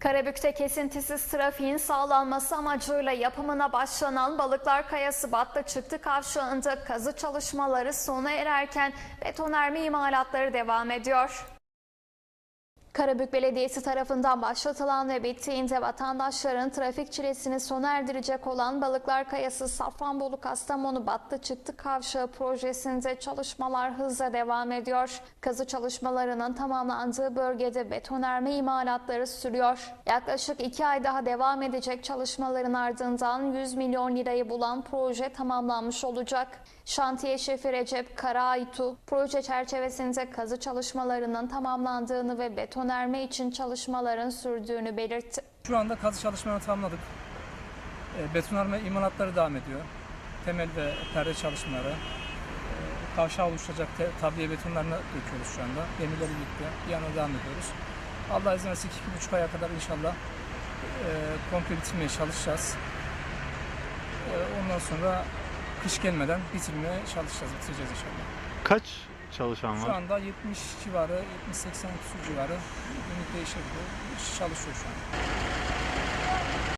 Karabük'te kesintisiz trafiğin sağlanması amacıyla yapımına başlanan Balıklar Kayası Battı Çıktı kavşağında kazı çalışmaları sona ererken betonarme imalatları devam ediyor. Karabük Belediyesi tarafından başlatılan ve bittiğinde vatandaşların trafik çilesini sona erdirecek olan Balıklar Kayası Safranbolu Kastamonu Battı Çıktı Kavşağı projesinde çalışmalar hızla devam ediyor. Kazı çalışmalarının tamamlandığı bölgede betonarme imalatları sürüyor. Yaklaşık iki ay daha devam edecek çalışmaların ardından 100 milyon lirayı bulan proje tamamlanmış olacak. Şantiye şefi Recep Karaaytu, proje çerçevesinde kazı çalışmalarının tamamlandığını ve betonarme için çalışmaların sürdüğünü belirtti. Şu anda kazı çalışmalarını tamamladık. E, betonarme imalatları devam ediyor. Temel ve perde çalışmaları. E, kavşağı oluşturacak te- tabliye betonlarını döküyoruz şu anda. Demirleri bitti. Bir yana devam ediyoruz. Allah izin verirse iki, iki buçuk aya kadar inşallah e, komple bitirmeye çalışacağız. E, ondan sonra kış gelmeden bitirmeye çalışacağız, bitireceğiz inşallah. Kaç çalışan Şu var? anda 70 civarı, 70-80 küsur civarı ünit değişebiliyor. İş Çalışıyor şu an.